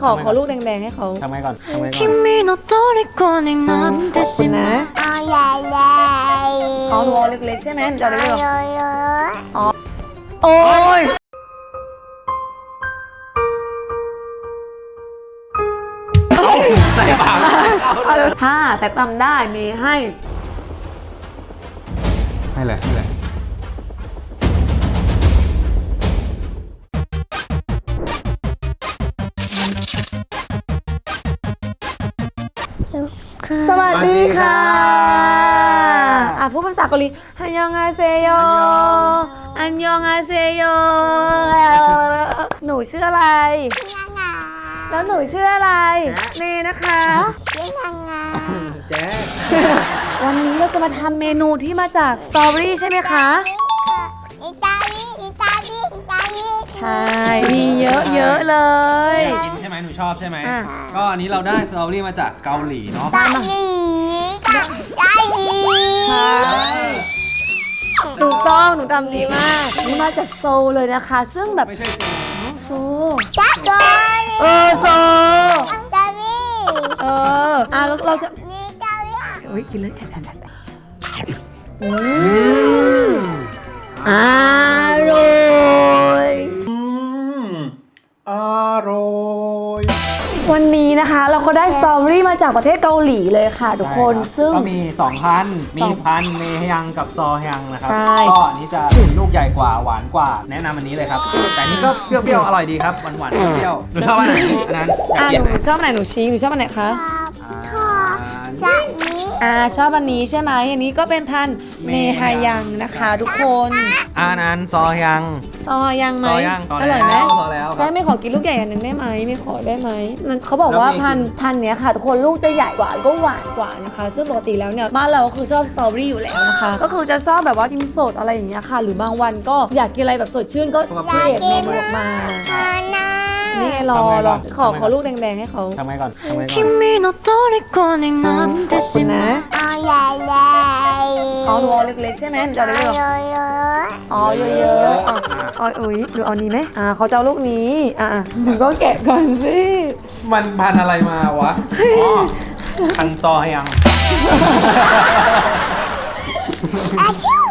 ขอขอลูกแดงๆให้เขา ทำไงก่อนทำไงก่อน 君の虜になってしまう เอาใหญ่ใหญ่ อ๋อหนูเอาเล็กๆใช่ไหมเดี๋ยวเดี๋ยว เอา เดี๋ยว เยอะ โอ้ยถ้าแต่ทำได้มีให้ ให้เลยให้เลย สวัสดีค่ะอะพูดภาษาเกาหลีฮันยองอาเซโยอันยองอาเซโยหนูชื่ออะไรๆนางงาแล้วหนูชื่ออะไรนี่นะคะ ชื่อนางงาแจ๊วันนี้เราจะมาทำเมนูที่มาจากสตรอเบอรี่ใช่ไหมคะอิตาลีอิตาลีอิตาลีใช่ มีเยอะเยอะๆเลย อบใช่ไหม อะ ก็อันนี้เราได้สตรอเบอรี่มาจากเกาหลีเนาะตาลีกับตาลีใช่ถูกต้องหนูทำดีมากนี่มาจากโซลเลยนะคะ ซึ่งแบบไม่ใช่โซโซจ้าจอยเออโซตาลีเอออะเราเราจะนี่ตาลีอุ้ยกินเลยอือืมมอร่ นนี้นะคะ เราก็ได้สตรอเบอรี่มาจากประเทศเกาหลีเลยค่ะ ทุกคนใช่รับซึ่ง ก็มีสองพันมีสองพันเมฮยังกับซอฮยังนะครับ ใช่ ก็อันนี้จะลูกใหญ่กว่าหวานกว่า แนะนำอันนี้เลยครับ แต่อันนี้ก็เปรี้ยวๆอร่อยดีครับหวานหวานๆเปรี้ยวหนูชอบอันไหนอันนั้นอยากอะเปลี่ยนหไหนนูชอบอันไหนหนูชี้หนูชอบอันไหนคะขอสามี อ่าชอบอันนี้ใช่ไหมอันนี้ก็เป็นพันธุ์เมฮายังนะคะ ทุกคนอันนั้นซอฮยัง ซอยังไหมซอยังซออแล้วร่อยไหมซอแล้วครับใช่ไม่ขอกินลูกใหญ่อันหนึงได้ไหมไม่ขอได้ไหมมันเขาบอกว่าแล้วมีพันธุ์พันธุ์เนี้ยค่ะ ทุกคนลูกจะใหญ่กว่าแล้วก็หวานกว่านะคะ ซึ่งปกติแล้วเนี่ยบ้านเราก็คือชอบสตรอเบอรี่อยู่แล้วนะคะ ก็คือจะชอบแบบว่ากินสดอะไรอย่างเงี้ยค่ะ หรือ บางวันก็อยากกินอะไรแบบสดชื่นก็เกรดเมนูออกมามานา นี่ไงรอ ทำไง ร ก่ อ อน ขอ ทำไง ขอลูกแดงๆให้เขา ทำไงก่อนทำไงก่อน 君の虜になってし คุณ ま นะ う เอาใหญ่ใหญ่ อ๋อหนูเอาเล็กๆใช่ไหมเดี๋ยว เอา เดี๋ยว เยอะเยอะ อ๋อเยอะๆอ่ะอ๋ออุ้ยหรือเอานี้ไหมอ่าเขาจะเอาลูกนี้อ่ะหนูก็แกะก่อนสิ มันพันอะไรมาวะ อ๋อ พันซอยัง อาชิว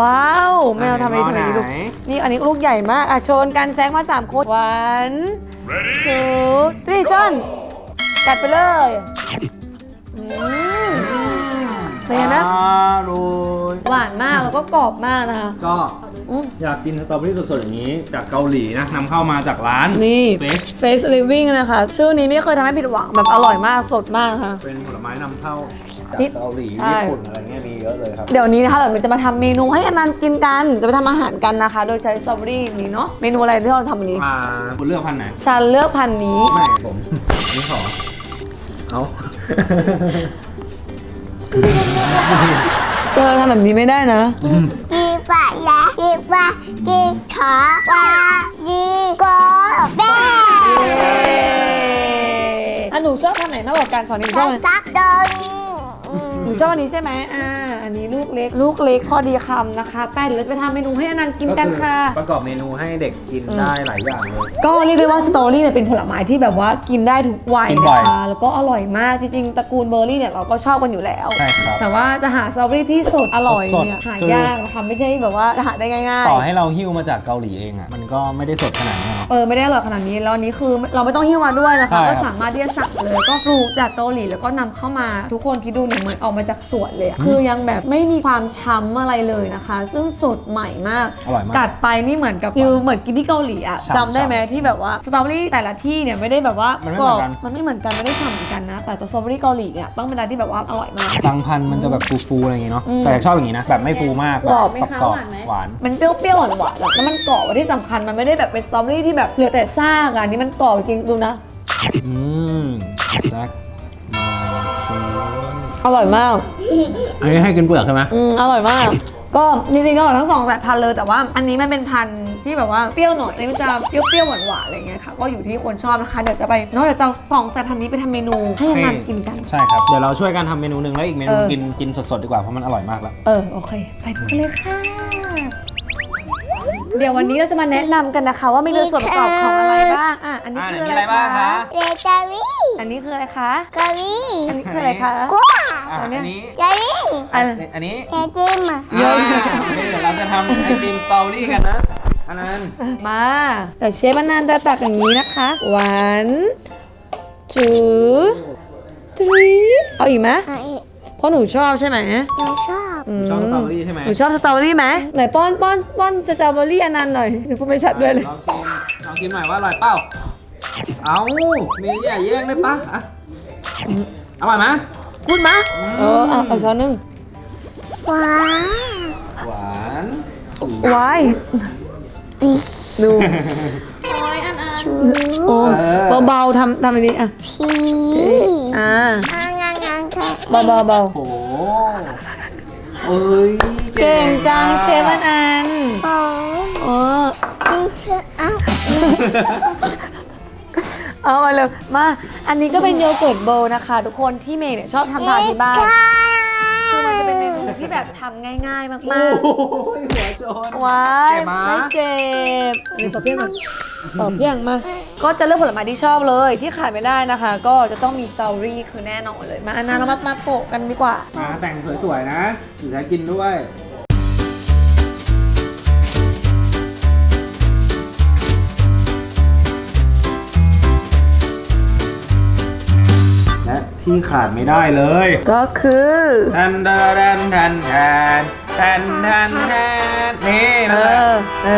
ว้าวแมวทำอะไรไหนถึงนี้ลูกไหนนี่อันนี้ลูกใหญ่มากอะชนกันแซงมาสามคนวันจูทรีชนกัดไปเลยอืมเป็นไงนะอร่อยหวานมากแล้วก็กรอบมากนะคะ ก็อืมอยากกินสตรอเบอรี่สดๆอย่างนี้จากเกาหลีนะนำเข้ามาจากร้าน นี่ Fresh Face Living นะคะ ชื่อนี้ไม่เคยทำให้ผิดหวังแบบอร่อยมากสดมากนะคะเป็นผลไม้นำเข้า จากนี่เกาหลีใช่ญี่ปุ่นอะไรเงี้ยมีเยอะเลยครับ เดี๋ยวนี้นะคะเราจะมาทำเมนูให้อนันต์กินกัน จะไปทำอาหารกันนะคะ โดยใช้สตรอเบอรี่นี้เนาะ เมนูอะไรที่เราทำวันนี้ อ่าคุณเลือกพันธุ์ไหนฉันเลือกพันธุ์นี้ ไม่ผมนี่ขอเอาเออทำแบบนี้ไม่ได้นะ กีปะและกีปะกีขาวากีโกแบอะหนูชอบพันธุ์ไหนมากกว่ากันสอนหนูชอบอันไหนตักโดน หนูชอบอันนี้ใช่ไหมอ่า อันนี้ลูกเล็ก ลูกเล็กพอดีคำนะคะไปเดี๋ยวเราจะไปทำเมนูให้อนันต์กินกันค่ะประกอบเมนูให้เด็กกินได้หลายอย่างเลย ก็เรียกได้ว่าสตรอเบอรี่เนี่ยเป็นผลไม้ที่แบบว่ากินได้ทุกวัยกินบ่นะอยคะแล้วก็อร่อยมากจริงๆตระกูลเบอร์รี่เนี่ยเราก็ชอบกันอยู่แล้ว ใช่ครับ แต่ว่าจะหาสตรอเบอรี่ที่สดอร่อยเนี่ยสดๆ หาคือยากนะคะไม่ใช่แบบว่าหาได้ง่าย ต่อให้เราหิ้วมาจากเกาหลีเองอะ มันก็ไม่ได้สดขนาดนี้เนาะๆ เออไม่ได้อร่อยขนาดนี้แล้วอันนี้คือเราไม่ต้องหิ้วมาด้วยนะคะ ใช่ครับ ก็สามารถที่จะสั่งเลยก็ปลูกจากเกาหลีแล้วก็นำเข้ามาทุกคนคิดดูเนี่ยเหมือนออกมาจากสวนเลยอะคือยังแบบไม่มีความช้ำอะไรเลยนะคะ ซึ่งสดใหม่มาก อร่อยมาก กัดไปนี่เหมือนกับฟิลเหมือนกินที่เกาหลีอะฉ่ำๆจำได้ไหมที่แบบว่าสตรอเบอรี่แต่ละที่เนี่ยไม่ได้แบบว่ามนไม่กเหรมืออบนกัน มันไม่เหมือนกันไม่ได้ฉ่ำเหมือนกันนะ แต่สตรอเบอรี่เกาหลีเนี่ยต้องเป็นอะไรที่แบบว่าอร่อยมาก บางพันธุ์มันจะแบบฟูๆอะไรอย่างงี้เนาะ อืมแต่ชอบอย่างงี้นะ แบบไม่ฟูมากกรอบไหมคะกรอบหวานไหมหวาน มันเปรี้ยวๆหวานๆอะแล้วมันกรอบอะที่สำคัญมันไม่ได้แบบเป็นสตรอเบอรี่ที่แบบเหลือแต่ซากอะอันนี้มันกรอบจริงดูนะ อืมแซกมาซีอร่อยมาก อันนี้ให้กินเปลือกใช่ไหมอืมอร่อยมาก ก็จริงๆก็อร่อยทั้งสองแบบพันธุ์เลย แต่ว่าอันนี้มันเป็นพันธุ์ที่แบบว่าเปรี้ยวหน่อยอันนี้มันจะเปรี้ยวๆหวานๆอะไรเงี้ยค่ะ ก็อยู่ที่คนชอบนะคะ เดี๋ยวจะไปนอกจากจะเอาสองสายพันธุ์นี้ไปทำเมนูให้อนันต์กินกัน ใช่ครับ เดี๋ยวเราช่วยกันทำเมนูหนึ่งแล้วอีกเมนูเออ กินกินสดๆดีกว่าเพราะมันอร่อยมากแล้ว เออ โอเค ไปดูกันเลยค่ะ เดี๋ยววันนี้เราจะมาแนะนำกันนะคะ ว่ามีส่วนประกอบของอะไรบ้างอะอันนี้อ่าคืเดี๋อยวอะมีไรอะไรบ้างคะ คะเลจาวีอันนี้คืออะไรคะกาวีอันนี้คืออะไรคะ กว้าอะอันนี้จาวีอัน อันนี้เทจิมอะเยอะเดี๋ยวเราจะทำไอติมสตรอเบอรี่กันนะอันนั้น มาเดี๋ยวเชฟอนานจะตักอย่างนี้นะคะ one two three เอาอีกไหมไอ้ เพราะหนูชอบใช่ไหมหนูชอบ ชอบสตรอเบอรี่ใช่ไหมหนูชอบสตรอเบอรี่ไหมไหนป้อนป้อนป้อนสตรอเบอรี่อันนั้นหน่อยหนูพูดไม่ชัดด้วยเลยลองชิมลองชิมหน่อยว่าอร่อยเปล่าเอามีอย่าแย่งได้ปะอะอร่อยไหมพูดมะเออเอาเอาช้อนหนึงว้าวหวานวายดูชูโอ้เบาๆทำทำอันนี้อะพีอ่างา เบาเบาเบาโอ้โหเอ้ยเก่งจังเชฟอันอันโอ้โอ้นี่คืออ้าวเอามาเลยมา อันนี้ก็เป็นโยเกิร์ตโบว์นะคะ ทุกคนที่เมย์เนี่ยชอบทำทานที่บ้านคือมันจะเป็นเมนูที่แบบทำง่ายๆมากโอ้ยหัวชน ๆว้ายเจ็บไหมไม่เจ็บอันนี้ต่อเพียงก่อนต่อเพียงมา ก็จะเลือกผลไม้ที่ชอบเลย ที่ขาดไม่ได้นะคะ ก็จะต้องมีสตรอเบอรี่คือแน่นอนเลย มาอันนั้นเรามามาโปะกันดีกว่ามาแต่งสวยๆนะถึงจะกินด้วย และที่ขาดไม่ได้เลยก็คือแทนแทนแทนแทนแทนแทนแทนนี่เอนะอเอ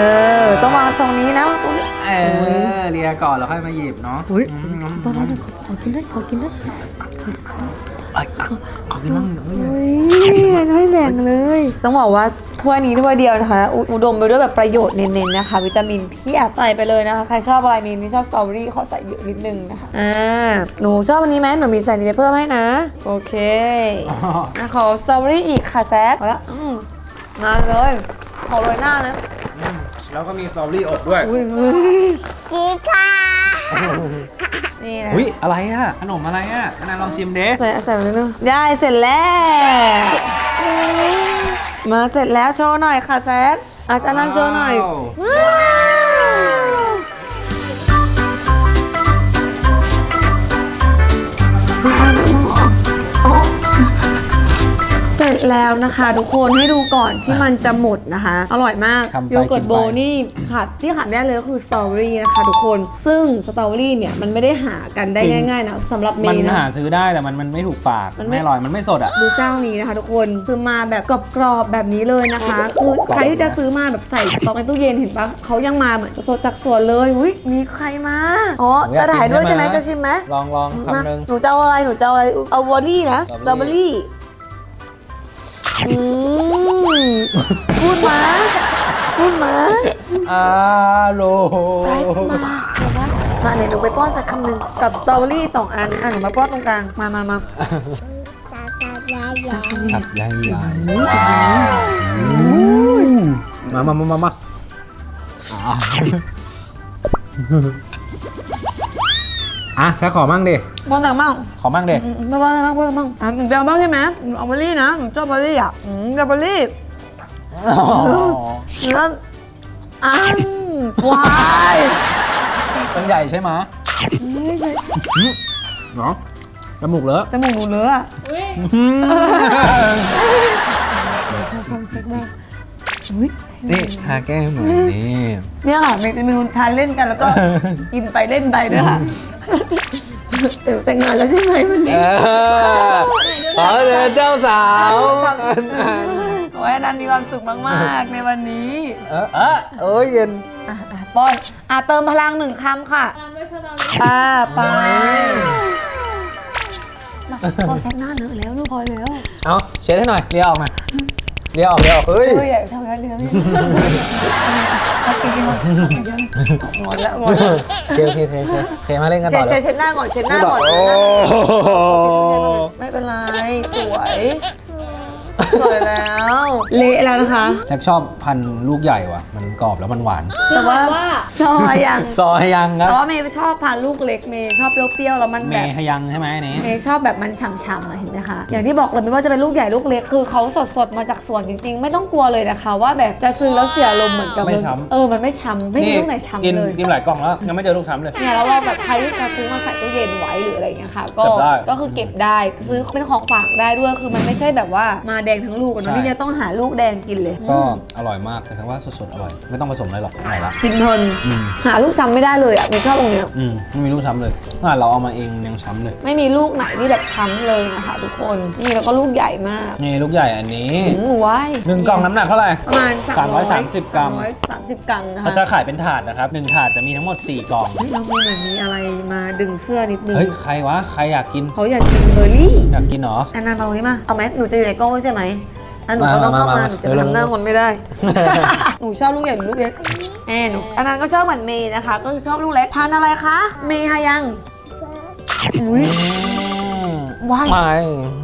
อต้องวางตรงนี้นะตรงนี้ เออเลียก่อนแล้วค่อยมาหยิบเนาะอุ๊ยอืมป้าๆเดี๋ยวขอขอกินได้ขอกินได้เอ้ยอะขอกินบ้างเดี๋ยวอุ้ยไม่แรงเลย ต้องบอกว่าถ้วยนี้ถ้วยเดียวนะคะอุอุดมไปด้วยแบบประโยชน์เน้นๆนะคะ วิตามินเพียบใส่ไปเลยนะคะ ใครชอบอะไรมีนี่ชอบสตรอเบอรี่ขอใส่เยอะนิดนึงนะคะ อ่า หนูชอบอันนี้ไหมหนูมีใส่นี้ไปเพิ่มให้นะ โอเคอ๋ออะขอสตรอเบอรี่อีกค่ะแซคเอาละอืมมาเลยขอโรยหน้านะอืม แล้วก็มีสตรอเบอรี่อบด้วยอุ้ยอุ้ยจีค่ะนี่นะอุ้ยอะไรอะขนมอะไรอะอันนั้นลองชิมเด้ใส่ใส่ไปนิดนึงได้เสร็จแล้ว มาเสร็จแล้วโชว์หน่อยค่ะแซคอาจารย์นันโชว์หน่อยว้าว แล้วนะคะ ทุกคนให้ดูก่อนที่มันจะหมดนะคะ อร่อยมากทำไปโยเกิร์ตกินไป โบว์นี่ขาดที่ขาดไม่ได้เลยก็คือสตรอเบอรี่นะคะทุกคนซึ่งสตรอเบอรี่เนี่ยมันไม่ได้หากันได้ง่ายๆนะสำหรับเมมันย์นะ หาซื้อได้แต่มันมันไม่ถูกปากมันไม่ ไม่อร่อยมันไม่สดอะ ดูเจ้านี้นะคะ ทุกคนคือมาแบบกรอบๆแบบนี้เลยนะคะ คือใครที่จะซื้อมาแบบใส่สต็อกในตู้เย็นเห็นปะเขายังมาเหมือนสดจากสวนเลยอุ้ยมีใครมาอ๋อผมอยากจะถ่ายด้วยกินใช่ไหมได้ไหม จะชิมไหมลองลองมาคำหนึ่ง หนูจะเอาอะไรหนูจะเอาอะไรเอาวอลลี่นะสสตตรรออเบเบออรี่รี่ อืมพูดมาพูดมาอาโลแซ่บมาเดี๋ยวนะมาเดี๋ยวหนูไปป้อนสักคำหนึ่งกับสตรอเบอรี่สองอันอะหนูมาป้อนตรงกลางมามามาตาตายายยายครับใหญ่ใหญ่มามามามามา อะอะถ้าขอมั่งดิป้อนต่างบ้างขอมั่งดิอืมป้อนต่างบ้างป้อนต่างบ้างอะหนูจะเอาบ้างใช่ไหมหนูเอาวอลลี่นะหนูชอบวอลลี่อะอืมจะวอลลี่เนื้ออ้าววายมันใหญ่ใช่ไหมเนาะจมูกเลอะจมูกหนูเลอะอะความเซ็กมากอุ้ย นี่ทาแก้มหน่อยนี่ เนี่ยค่ะเมนูทานเล่นกันแล้วก็กินไปเล่นไปด้วยค่ะ แต่แต่งงานแล้วใช่ไหมวันเอนี้อขอเจอเจ้าสาวอันอันโอ้ยอนันต์มีความสุขมากๆ ในวันนี้เออเออเอ้ยเย็นอะอะป้อนอะเติมพลังหนึ่งคำค่ะป้าไปมาพอแซกหน้าเลอะแล้วลูกพอแล้ว เอาเช็ดให้หน่อยเลียออกมา เลียออกเลียออกเฮ้ยเฮ้ยอย่าทำกันเลยไม่เอากินกันหมดหมดแล้วหมดแล้วโอเคโอเคโอเคโอเคโอเคมาเล่นกันเช็ต่ดอเลเช็ดยเช็ดหน้าก่อนเช็ดหน้าก่อน โอ้ไม่เป็นไร สวย สวยแล้ว เละแล้วนะคะ แจ็คชอบพันธุ์ลูกใหญ่ว่ะ มันกรอบแล้วมันหวาน แต่ว่าซอยยังซอยยังครัแต่บว่าเมย์ชอบพาลูกเล็กเมย์ชอบเปรี้ยวๆแล้วมันเมแบบ ย์ฮยังใช่ไหมอันนี้ เมย์ชอบแบบมันฉ่ำๆอะเห็นไหมคะ อย่างที่บอกเลยไม่ว่าจะเป็นลูกใหญ่ลูกเล็กคือเขาสดๆมาจากสวนจริง ๆ ไม่ต้องกลัวเลยนะคะ ว่าแบบจะซื้อแล้วเสียลมณ์เหมือนกับไม่ช้ำ เออมันไม่ช้ำไม่มีลูกไหนช้ำกินเลย กินหลายกล่องแล้ว ยังไม่เจอลูกช้ำเลย เนี่ยแล้วเราแบบใครที่จะซื้อมาใส่ตู้เย็นไว้หรืออะไรอย่างเงี้ยค่ะก็เก็บได้ ก็คือเก็บได้ซื้อเป็นของฝากได้ด้วยคือมันไม่ใช่แบบว่ามาแดงทั้งลูกอะใช่เนาะนี่จะต้องหาลูกแดงกินเลยก็อืมอร่อยมากแต่ทั้งว่าสดๆอร่อย ไม่ต้องผสมอะไรหรอกอร่อยละกินเพลินอืมหาลูกช้ำไม่ได้เลยอะเมย์ชอบตรงเนี้ยอืมไม่มีลูกช้ำเลยอ่าเราเอามาเองยังช้ำเลยไม่มีลูกไหนที่แบบช้ำเลยนะคะทุกคนนี่แล้วก็ลูกใหญ่มากนี่ลูกใหญ่อันนี้หมูไว้หนึ่งกล่องน้ำหนักเท่าไหร่ ประมาณ330กรัม330กรัมนะคะเขาจะขายเป็นถาดนะครับหนึ่งถาดจะมีทั้งหมด 4 กล่อง เฮ้ยเรามีเหมือนมีอะไรมาดึงเสื้อนิดนึงเฮ้ย ใครวะ ใครอยากกิน เขาอยากกินเบอร์รี่อยากกินเหรอ อันนั้นเอาไว้มาเอาไหมหนูจะอยู่ในกล้องใช่ไหมอันหนูก็ต้องเข้ามามามามาหนูจะไปเร็วๆทำหน้าคนไม่ได้ หนูชอบลูกใหญ่หรือลูกเล็กแอนหนูอันนั้นก็ชอบเหมือนเมย์นะคะ ก็คือชอบลูกเล็กพันธุ์อะไรคะ เมย์ฮายังอุ้ย ว้ายไม่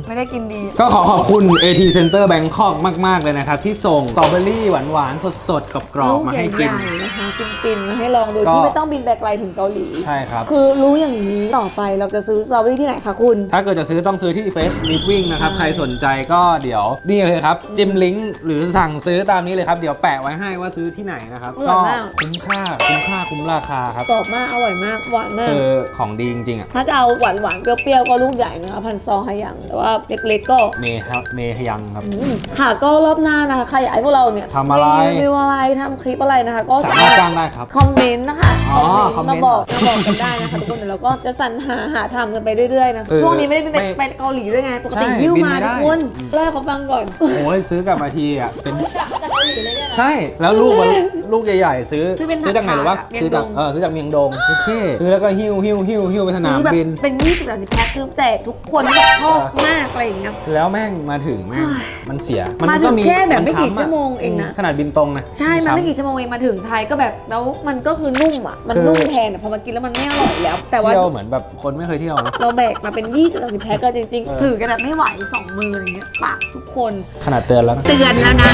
ไม่ได้กินดี ก็ขอขอบคุณ AT Center Bangkok มาก ๆ เลยนะครับ ที่ส่งสตรอเบอรี่หวาน ๆ สด ๆ กับกรอบลูกๆมาใหให้กินญ่ๆนะคะฟินๆมาให้ลองดูก็ ที่ไม่ต้องบินไปไกลถึงเกาหลี ใช่ครับ คือรู้อย่างนี้ต่อไปเราจะซื้อสตรอเบอรี่ที่ไหนคะคุณ ถ้าเกิดจะซื้อต้องซื้อที่ Face Living นะครับ ใครสนใจก็เดี๋ยว นี่เลยครับ จิมลิงก์หรือสั่งซื้อตามนี้เลยครับ เดี๋ยวแปะไว้ให้ว่าซื้อที่ไหนนะครับ อร่ก็อยมาก คุ้มค่า คุ้มค่าคุ้มราคาครับกรอบมาก อร่อยมาก หวานมาก คือของดีจริงๆอะ ถ้าจะเอาหวานหวานๆเปรี้ยวๆ ก็ลูกใหญ่นะคะพันซองฮายังแต่ว่าเล็กๆก็เมครับเมย์ฮยังครับ อืมค่ะก็รอบหน้านะคะใครอยากให้พวกเราเนี่ยทำอะไร รีวิวอะไรทำคลิปอะไรนะคะ ก็สาสามารมารถจ้างได้ครับ คอมเมนต์นะคะ อ๋อคอมเมนต์คอมเมนต์มาบอกมาบอกกันได้นะคะทุกคนเดี๋ยวเราก็จะสรรหาหาทำกันไปเรื่อยๆนะเออช่วงนี้ไม่ได้ไปไม่ไปเกาหลีด้วยไงปกติใช่ยิ้วบินมาไม่ได้ ทุกคนเล่าให้เขาฟังก่อน โอ้ยซื้อกลับมาทีอะเป็นจากเกาหลีเลยเนี่ยนะใช่แล้วลูกมันลูกใหญ่ๆซื้อซื้อเป็นซื้อจากไหนหรือวะถาดอะซื้อจากเมียงดงเออซื้อจากเมียงดงโอเคซื้อแล้วก็หิ้วหิ้วหิ้วหิ้วไปสนาซื้มอแบบบิน เป็น20สามสิบแพ็คคือแจกทุกคนที่แบบชอบมากอะไรอย่างเงี้ย แล้วแม่งมาถึงแม่งมันเสียมาถึงแค่แบบไม่กี่นช้ำอะชั่วโมงเองนะ ขนาดบินตรงนะใช่ มันไม่ช้ำ กี่ชั่วโมงเองมาถึงไทยก็แบบแล้วมันก็คือนุ่มอะมันคือนุ่มแทนอะพอมากินแล้วมันไม่อร่อยแล้ว แต่ว่าเที่ยวเหมือนแบบคนไม่เคยเที่ยวนะ เราแบกมาเป็น 20สามสิบแพ็คก็จริงเออ ๆ ถือกันแบบไม่ไหวสองมืออะไรเงี้ยฝากทุกคนขนาดเตือนแล้วนะ เตือนแล้วนะ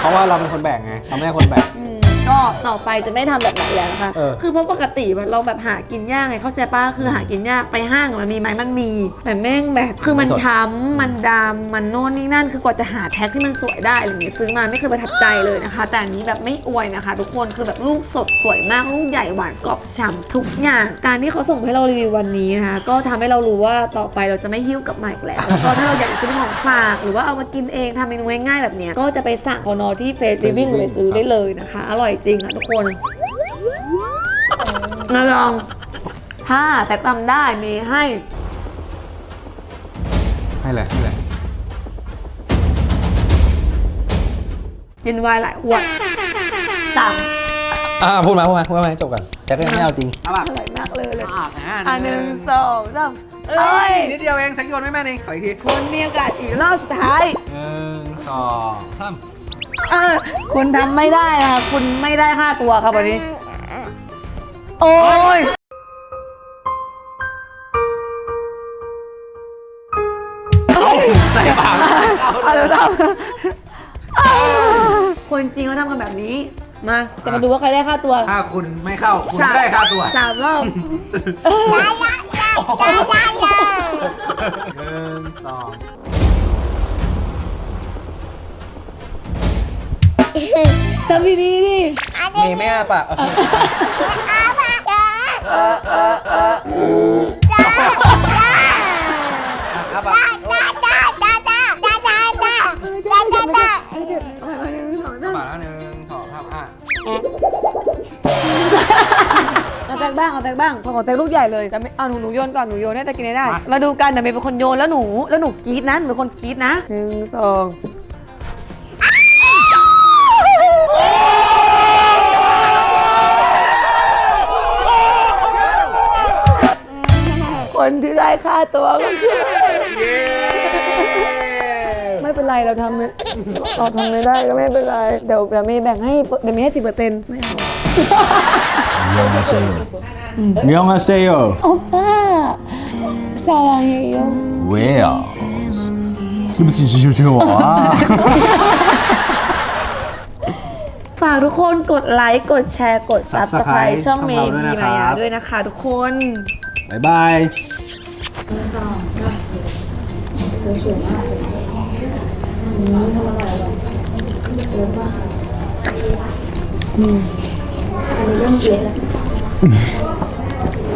เพราะว่าเราเป็นคนแบกไงเราไม่ใช่คนแบก อืมก็ ต่อไปจะไม่ทำแบบนั้นแล้วนะคะเออ คือเพราะปกติแบบเราแบบหากินยากไงเข้าใจป้าคือหากินยากไปห้างอะมันมีไหมมันมี แต่แม่งแบบคือมันช้ำมันดำมันโน่นนี่นั่นคือกว่าจะหาแท็กที่มันสวยได้อะไรอย่างเงี้ยซื้อมาไม่เคยประทับใจเลยนะคะ แต่อันนี้แบบไม่อวยนะคะ ทุกคนคือแบบลูกสดสวยมากลูกใหญ่หวานกรอบฉ่ำทุกอย่างการที่เขาส่งให้เรารีวิววันนี้นะคะก็ทำให้เรารู้ว่าต่อไปเราจะไม่หิ้วกลับมาอีกแล้วแล้วก็ถ้าเราอยากจะซื้อของฝากหรือว่าเอามากินเองทำเมนูง่ายๆแบบเนี้ยก็จะไปสั่งคอนอที่เฟสลิวิ่งเลยซื้อได้เลยนะคะ อร่อยจริงอะทุกคนมาลองถ้าแต่ตำได้มีให้ให้เลยให้เลยกินไวน์หลายขวดตามอ่าพูดมาพูดมาพูดมาให้จบก่อนแจ็คก็ยังไม่เอาจริงเอาป่ะอร่อยมากเลยเลยอะอันหนึ่งสองสามเอ้เอ้ยยนิดเดียวเองแจ็คโยนไม่แม่นเองขออีกทีคุณมีโอกาสอีกรอบสุดท้ายหนึ่งสองสาม เออคุณทำไม่ได้นะคะคุณไม่ได้ค่าตัวครับวันนี้ โอ้ยใส่ปากเอาเดี๋ยวทำคนจริงเขาทำกันแบบนี้ มาจะมาดูว่าใครได้ค่าตัวถ้าคุณไม่เข้า คุณไม่ได้ค่าตัวสามรอบหนึ่งสอง ทำดีๆดิ เมย์ไม่อ้าปากโอเคอ้าปากเอาหนึ่งสองสามปากแล้วหนึ่งสองสามอะเอาแตกบ้างเอาแตกบ้างพอของแตกลูกใหญ่เลยแต่ไม่เอาหนูหนูโยนก่อนหนูโยนให้แต่กินให้ได้ มาดูกันแต่เมย์เป็นคนโยนแล้วหนูแล้วหนูกรี๊ดนะหนูเป็นคนกรี๊ดนะหนึ่งสอง คนที่ได้ค่าตัวก็คือไม่เป็นไรเราทำเราทำไม่ได้ก็ไม่เป็นไร เดี๋ยวเดี๋ยวมย์แบ่งให้เดี๋ยวมย์ให้สิบเปอร์เซ็นต์ไม่เอาเยองอาเซโยเยองอาเซโยโอป้าซาลังเยองเว้ยนี่มันจริงๆจริงหรฝากทุกคนกดไลค์ กดแชร์ กด Subscribe ช่องเมย์มีมายาด้วยนะคะทุกคน บ๊ายบาย ด้วยนะไรวะมากคนนี้ต้。อ